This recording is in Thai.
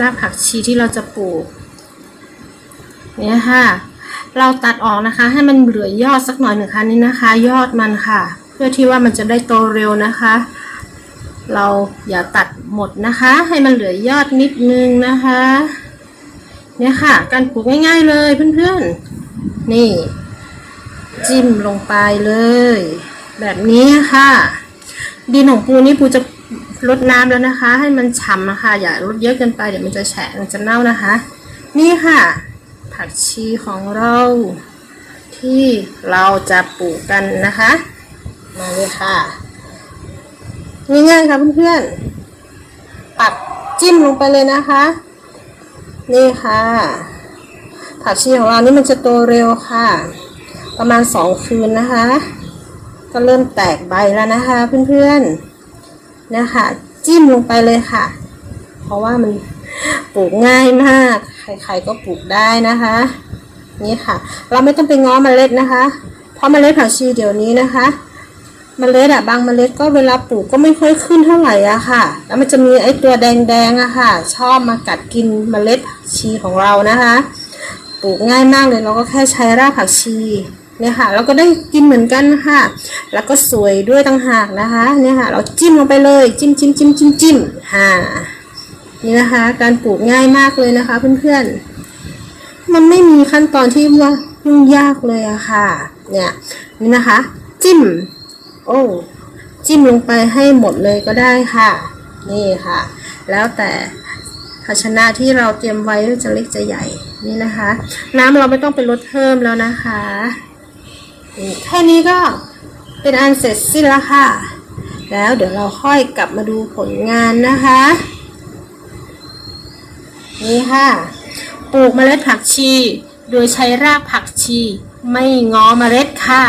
รากผักชีที่เราจะปลูกเนี่ยค่ะ เราตัดออกนะคะ ให้มันเหลือยอดสักหน่อยหนึ่งค่ะนี่นะคะ ยอดมันค่ะ เพื่อที่ว่ามันจะได้โตเร็วนะคะ เราอย่าตัดหมดนะคะ ให้มันเหลือยอดนิดนึงนะคะ เนี่ยค่ะ การปลูกง่าย ๆเลยเพื่อนๆ นี่ จิ้มลงไปเลย แบบนี้ค่ะดินของปูนี่ปูจะ ลดน้ำแล้วนะคะ ให้มันฉ่ำนะคะ อย่าลดเยอะเกินไปเดี๋ยวมันจะแฉะมันจะเน่านะคะ นี่ค่ะ ผักชีของเรา ที่เราจะปลูกกันนะคะ มาเลยค่ะง่ายๆค่ะเพื่อนๆปักจิ้มลงไปเลยนะคะ นี่ค่ะ ผักชีของเรานี่มันจะโตเร็วค่ะ ประมาณสองคืนนะคะ ก็เริ่มแตกใบแล้วนะคะ เพื่อนๆ นะคะจิ้มลงไปเลยค่ะ เพราะว่ามันปลูกง่ายมาก ใครๆก็ปลูกได้นะคะ นี่ค่ะ เราไม่ต้องไปง้อเมล็ดนะคะ เพราะเมล็ดผักชีเดี๋ยวนี้นะคะเมล็ดอะบางเมล็ดก็เวลาปลูกก็ไม่ค่อยขึ้นเท่าไหร่อะค่ะ แล้วมันจะมีไอ้ตัวแดงๆอะค่ะ ชอบมากัดกินเมล็ดผักชีของเรานะคะ ปลูกง่ายมากเลยเราก็แค่ใช้รากผักชี เนี่ยค่ะเราก็ได้กินเหมือนกันค่ะ แล้วก็สวยด้วยต่างหากนะคะ เนี่ยค่ะ เราจิ้มลงไปเลยจิ้มจิ้มจิ้มจิ้มจิ้มฮ่านี่นะคะ การปลูกง่ายมากเลยนะคะ เพื่อนๆ มันไม่มีขั้นตอนที่ว่ายุ่งยากเลยอะค่ะ เนี่ยนี่นะคะ จิ้ม โอ้จิ้มลงไปให้หมดเลยก็ได้ค่ะ นี่ค่ะ แล้วแต่ภาชนะที่เราเตรียมไว้จะเล็กจะใหญ่นี่นะคะ น้ำเราไม่ต้องไปลดเพิ่มแล้วนะคะ แค่นี้ก็เป็นอันเสร็จสิ้นแล้วค่ะ แล้วเดี๋ยวเราค่อยกลับมาดูผลงานนะคะ นี่ค่ะปลูกเมล็ดผักชี โดยใช้รากผักชี ไม่งอเมล็ดค่ะ